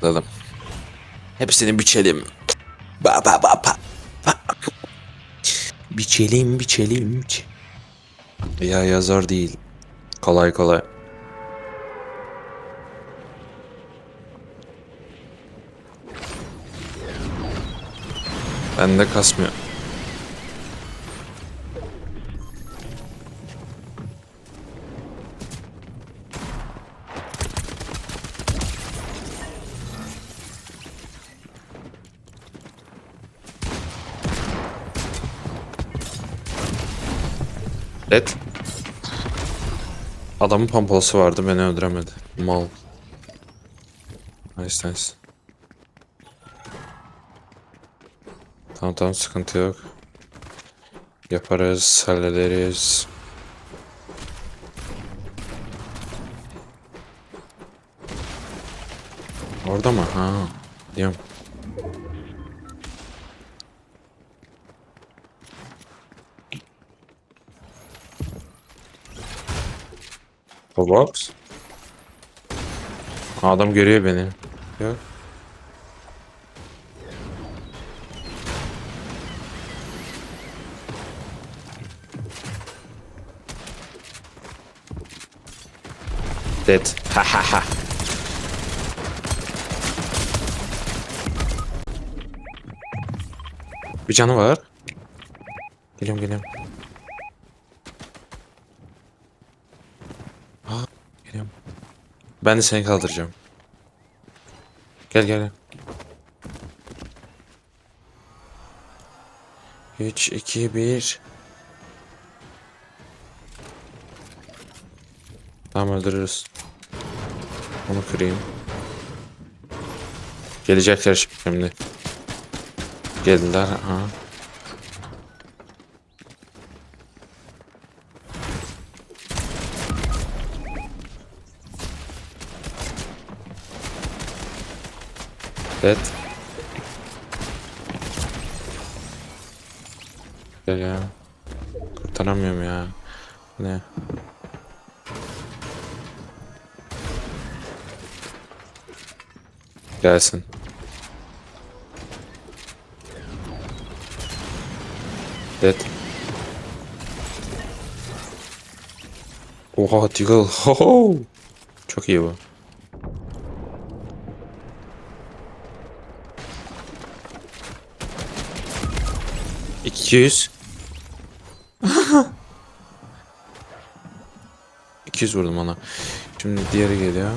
sakladım. Hepsini biçelim. Ba ba ba ba. Biçelim biçelim. biç- Ya yazar değil. Kolay kolay. Bende kasmıyor. Evet. Adamın pompalısı vardı beni öldüremedi. Mal. Nice nice. Tamam tamam sıkıntı yok. Yaparız, hallederiz. Orada mı? Ha. Diyorum. Box. Adam görüyor beni. Yok. Dead. Ha ha ha. Bir canı var. Geliyorum geliyorum. Aa, geliyorum. Ben de seni kaldıracağım. Gel gel. 3, 2, 1. Tamam öldürürüz. Onu kırayım. Gelecekler şimdi. Geldiler. Ha. Evet. Gel ya. Kurtaramıyorum ya. Ne? Gelsin. Evet. Oha Deagle. Ho ho. Çok iyi bu. İki yüz. İki yüz vurdum ona. Şimdi diğeri geliyor.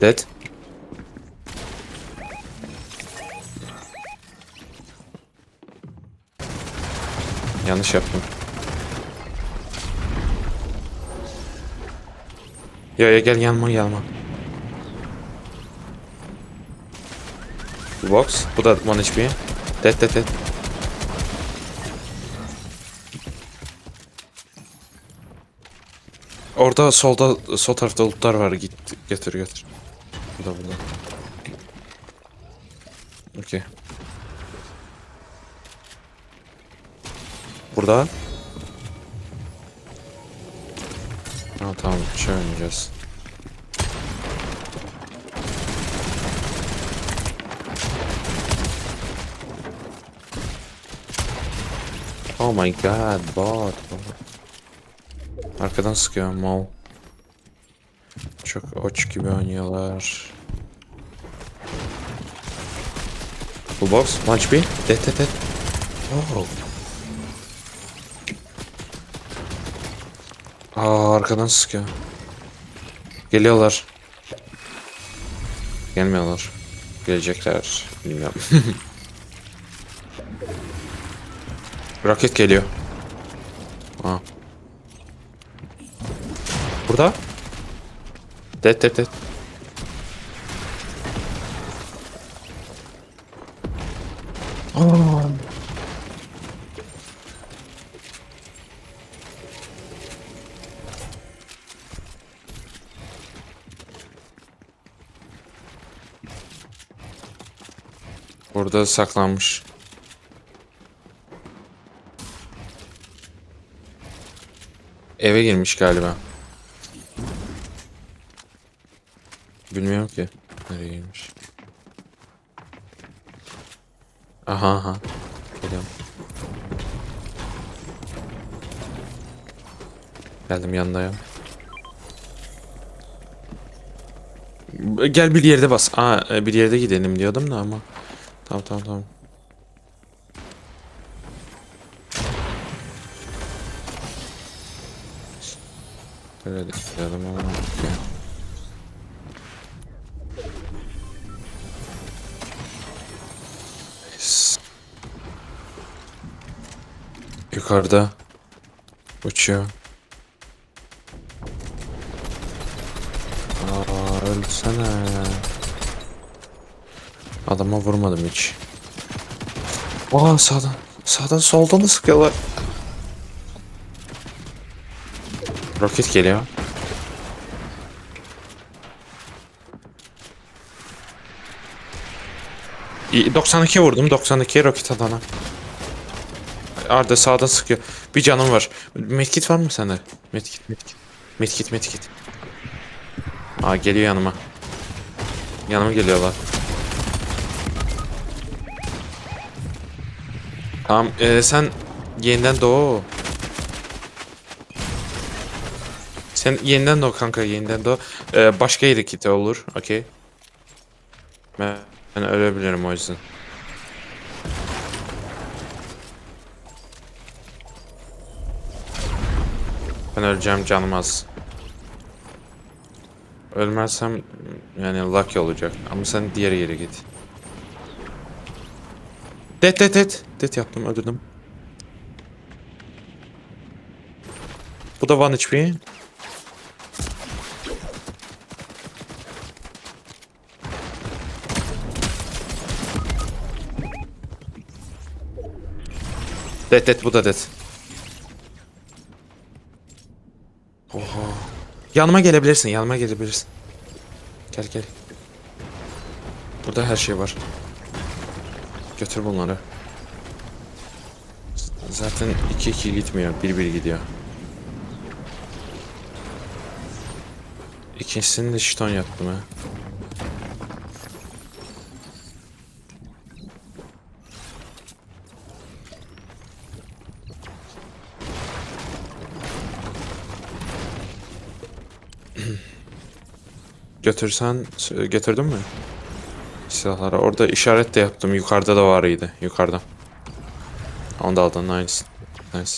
Dead. Yanlış yaptım. Ya ya gel yanma yanma. Box. Bu da 1 HP. Dead dead dead. Orada solda sol tarafta lootlar var. Git getir getir. Burada burada. Okey. Burada. Ha tamam şey oynayacağız. Oh my god bot. bot. Arkadan sıkıyor mal. Çok oç gibi oynuyorlar. Bu box, punch B, dead dead dead. Oh. Aa arkadan sıkıyor. Geliyorlar. Gelmiyorlar. Gelecekler. Bilmiyorum. Roket geliyor. Aa. Burada. Dead dead dead. Burada saklanmış. Eve girmiş galiba. Bilmiyorum ki. Nereye girmiş. Aha aha. Geliyorum. Geldim yanındayım. Gel bir yerde bas. Aa bir yerde gidelim diyordum da ama. Tamam tamam tamam. Böyle gidelim ama. Yukarıda uçuyor. Aa ölsene. Adama vurmadım hiç. Aa sağdan. Sağdan soldan da sıkıyorlar. Roket geliyor. İyi, 92 vurdum. 92 roket adana. Arda sağdan sıkıyor. Bir canım var. Medkit var mı sende? Medkit, medkit. Medkit, medkit. Aa geliyor yanıma. Yanıma geliyorlar. Tamam ee, sen yeniden doğu. Sen yeniden doğu kanka yeniden doğu. Ee, başka yere kiti olur. Okey. Ben, ben ölebilirim o yüzden. Ben öleceğim canım az. Ölmezsem yani lucky olacak. Ama sen diğer yere git. Det det det. Det yaptım öldürdüm. Bu da 1 HP. Det det bu da det. Oha. Yanıma gelebilirsin, yanıma gelebilirsin. Gel gel. Burada her şey var. Götür bunları. Zaten 2-2 gitmiyor, 1-1 gidiyor. İkincisini de şiton yaptım ha. Götürsen, götürdün mü? Silahları. Orada işaret de yaptım. Yukarıda da varıydı. Yukarıda. Onu da aldın. Nice. Nice.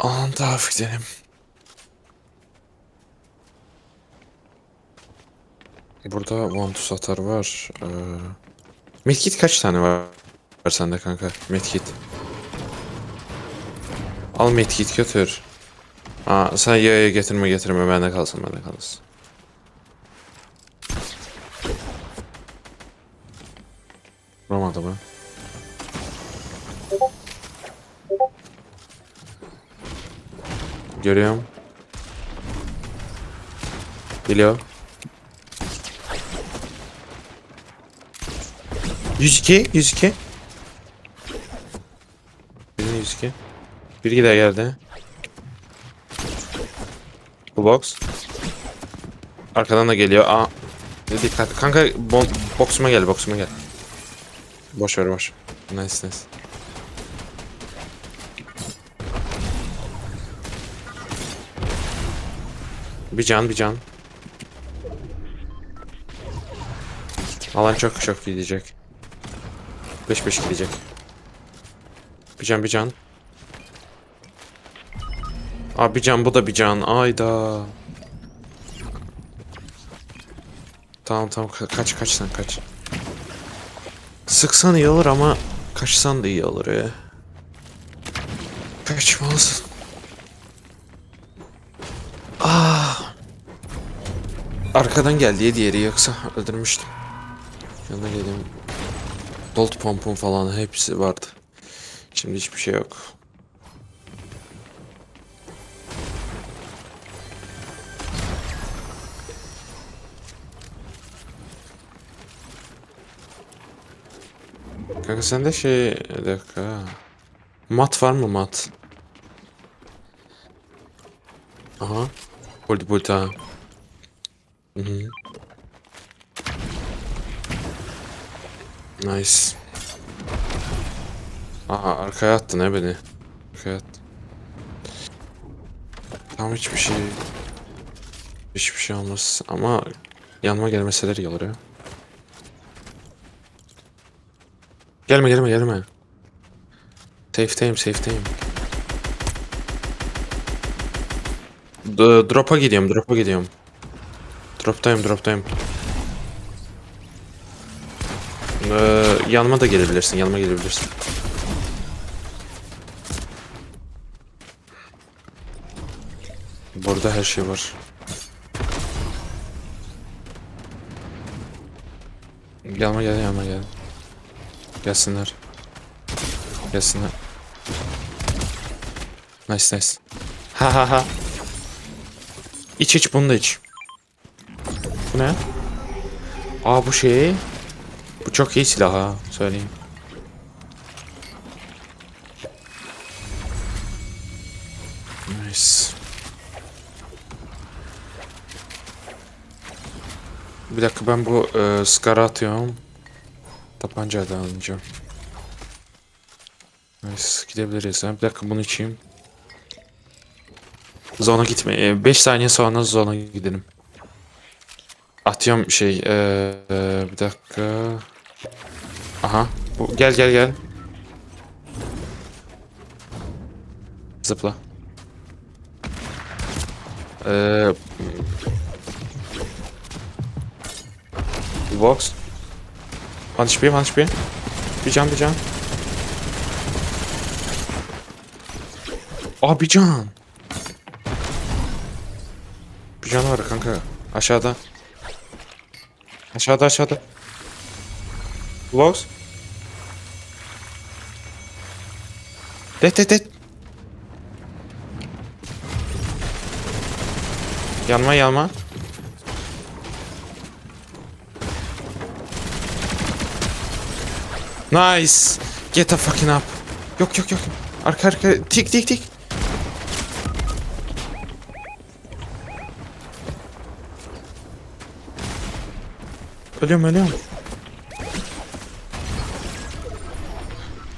Alan daha gidelim. Burada one to satar var. Ee, medkit kaç tane var? Var sende kanka. Medkit. Al medkit götür. Aa, sen yaya getirme getirme bende kalsın bende kalsın. Vuramadı mı? Görüyorum. Geliyor. 102, 102. Birine 102. Biri de geldi. Bu box. Arkadan da geliyor. Aa. Dikkat. Kanka bo boxuma gel, boxuma gel. Boş ver boş. Nice nice. Bir can bir can. Alan çok çok gidecek. 5-5 gidecek. Bir can bir can. Abi bir can bu da bir can. Ayda. Tamam tamam ka- kaç kaç sen kaç. Sıksan iyi olur ama kaçsan da iyi olur ya. Kaçmalısın. Ah. Arkadan geldi ya diğeri yoksa öldürmüştüm. Yanına geleyim. Bolt pompum falan hepsi vardı. Şimdi hiçbir şey yok. Kanka sende şey... Bir dakika. Mat var mı mat? Aha. Buldu buldu ha. Hı hı. Nice. Aha arkaya attın he beni. Arkaya attın. Tamam hiçbir şey... Hiçbir şey olmaz ama yanıma gelmeseler iyi olur ya. Gelme gelme gelme. Safe'teyim safe'teyim. D- drop'a gidiyorum drop'a gidiyorum. Drop'tayım drop'tayım. Ee, yanıma da gelebilirsin yanıma gelebilirsin. Burada her şey var. Yanıma gel yanıma gel. Gelsinler. Gelsinler. Nice nice. Ha ha ha. İç iç bunu da iç. Bu ne? Aa bu şey. Bu çok iyi silah ha söyleyeyim. Nice. Bir dakika ben bu e, Scar'ı atıyorum. Tabancayı da alacağım. Nice gidebiliriz. Ha. Bir dakika bunu içeyim. Zona gitme. 5 saniye sonra zona gidelim. Atıyorum şey. e, e, bir dakika. Aha. Bu, gel gel gel. Zıpla. Eee Box. One HP, one HP. Bir can, bir can. Aa bir can. Bir can var kanka. Aşağıda. Aşağıda aşağıda. Box. Det det det. Yanma yanma. Nice. Get the fucking up. Yok yok yok. Arka arka. Tik tik tik. Ölüyorum ölüyorum.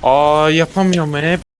Aa yapamıyorum hep.